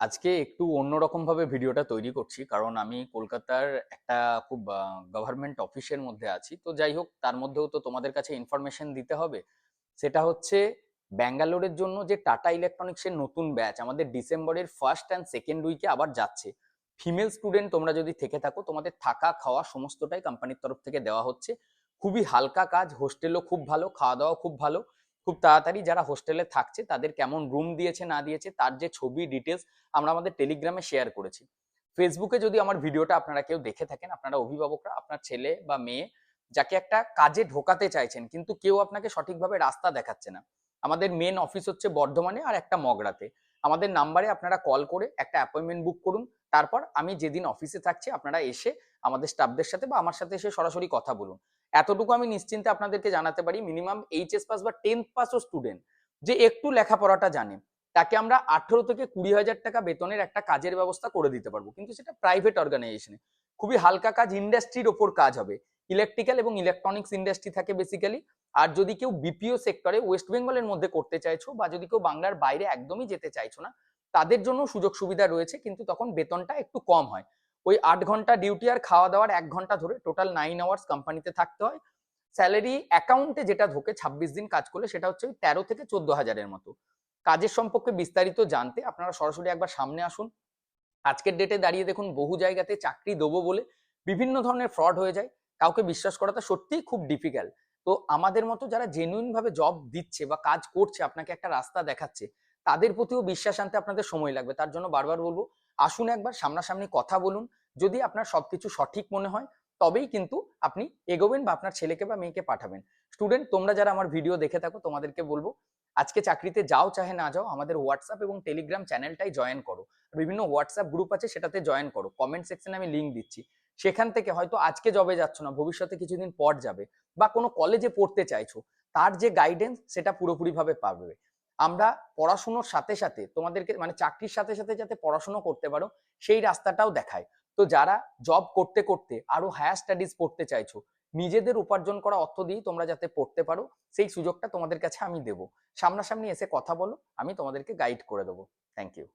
আজকে একটু অন্যরকম ভাবে ভিডিওটা তৈরি করছি, কারণ আমি কলকাতার একটা খুব গভর্নমেন্ট অফিসের মধ্যে আছি। তো যাই হোক, তার মধ্যেও তো তোমাদের কাছে ইনফরমেশন দিতে হবে। সেটা হচ্ছে, ব্যাঙ্গালোরের জন্য যে টাটা ইলেকট্রনিক্সের নতুন ব্যাচ আমাদের ডিসেম্বরের ফার্স্ট অ্যান্ড সেকেন্ড উইকে আবার যাচ্ছে। ফিমেল স্টুডেন্ট তোমরা যদি থেকে থাকো, তোমাদের থাকা, খাওয়া সমস্তটাই কোম্পানির তরফ থেকে দেওয়া হচ্ছে। খুবই হালকা কাজ হোস্টেলও খুব ভালো খাওয়া দাওয়া খুব ভালো। খুব তাড়াতাড়ি যারা হোস্টেলে থাকছে, তাদের কেমন রুম দিয়েছে, না দিয়েছে, তার যে ছবি ডিটেলস আমরা আমাদের টেলিগ্রামে শেয়ার করেছি। ফেসবুকে যদি আমার ভিডিওটা আপনারা কেউ দেখে থাকেন, আপনারা অভিভাবকরা, আপনার ছেলে বা মেয়ে যাকে একটা কাজে ঢোকাতে চাইছেন, কিন্তু কেউ আপনাকে সঠিকভাবে রাস্তা দেখাচ্ছে না। আমাদের মেন অফিস হচ্ছে বর্ধমানে আর একটা মগরাতে। আমাদের নাম্বারে আপনারা কল করে একটা অ্যাপয়েন্টমেন্ট বুক করুন, তারপর আমি যেদিন অফিসে থাকছি, আপনারা এসে আমাদের স্টাফদের সাথে বা আমার সাথে এসে সরাসরি কথা বলুন। এতটুকু আমি নিশ্চিন্তে আপনাদেরকে জানাতে পারি মিনিমাম এইচএস পাস বা টেন্থ পাসও স্টুডেন্ট যে একটু লেখাপড়াটা জানে, তাকে আমরা আঠেরো থেকে কুড়ি হাজার টাকা বেতনের একটা কাজের ব্যবস্থা করে দিতে পারব। কিন্তু সেটা প্রাইভেট অর্গানাইজেশনে খুবই হালকা কাজ ইন্ডাস্ট্রির ওপর কাজ হবে। ইলেকট্রিক্যাল এবং ইলেকট্রনিক্স ইন্ডাস্ট্রি থাকে বেসিক্যালি আর যদি কেউ বিপিও সেক্টরে ওয়েস্ট বেঙ্গলের মধ্যে করতে চাইছো বা যদি কেউ বাংলার বাইরে একদমই যেতে চাইছো না, তাদের জন্য সুযোগ সুবিধা রয়েছে, কিন্তু তখন বেতনটা একটু কম হয়। ওই আট ঘণ্টা ডিউটি আর খাওয়া দাওয়ার এক ঘণ্টা ধরে টোটাল নাইন আওয়ার্স কোম্পানিতে থাকতে হয়। স্যালারি অ্যাকাউন্টে যেটা ঢোকে ছাব্বিশ দিন কাজ করলে সেটা হচ্ছে ওই তেরো থেকে চোদ্দ হাজারের মতো। কাজের সম্পর্কে বিস্তারিত জানতে আপনারা সরাসরি একবার সামনে আসুন। আজকের ডেটে দাঁড়িয়ে দেখুন, বহু জায়গাতে চাকরি দেবো বলে বিভিন্ন ধরনের ফ্রড হয়ে যায়। কাউকে বিশ্বাস করাটা সত্যিই খুব ডিফিকাল্ট তো আমাদের মতো যারা জেনুইন ভাবে জব দিচ্ছে বা কাজ করছে, আপনাকে একটা রাস্তা দেখাচ্ছে, তাদের প্রতিও বিশ্বাস আনতে আপনাদের সময় লাগবে। তার জন্য বারবার বলব আসুন একবার, সামনাসামনি কথা বলুন। যদি আপনার সবকিছু সঠিক মনে হয়, তবেই কিন্তু আপনি এগোবেন বা আপনার ছেলেকে বা মেয়েকে পাঠাবেন। স্টুডেন্ট, তোমরা যারা আমার ভিডিও দেখে থাকো, তোমাদেরকে বলব, আজকে চাকরিতে যাও, চাহে না যাও, আমাদের হোয়াটসঅ্যাপ এবং টেলিগ্রাম চ্যানেলটাই জয়েন করো। বিভিন্ন হোয়াটসঅ্যাপ গ্রুপ আছে, সেটাতে জয়েন করো। কমেন্ট সেকশনে আমি লিঙ্ক দিচ্ছি। সেখান থেকে হয়তো আজকে জবে যাচ্ছ না, ভবিষ্যতে কিছুদিন পর যাবে বা কোনো কলেজে পড়তে চাইছো, তার যে গাইডেন্স সেটা পুরোপুরিভাবে পাবে। আমরা পড়াশুনোর সাথে সাথে তোমাদেরকে মানে চাকরির সাথে সাথে যাতে পড়াশুনো করতে পারো, সেই রাস্তাটাও দেখায়। তো যারা জব করতে করতে আরও হায়ার স্টাডিজ পড়তে চাইছো, নিজেদের উপার্জন করা অর্থ দিয়ে তোমরা যাতে পড়তে পারো, সেই সুযোগটা তোমাদের কাছে আমি দেবো। সামনাসামনি এসে কথা বলো, আমি তোমাদেরকে গাইড করে দেবো। Thank you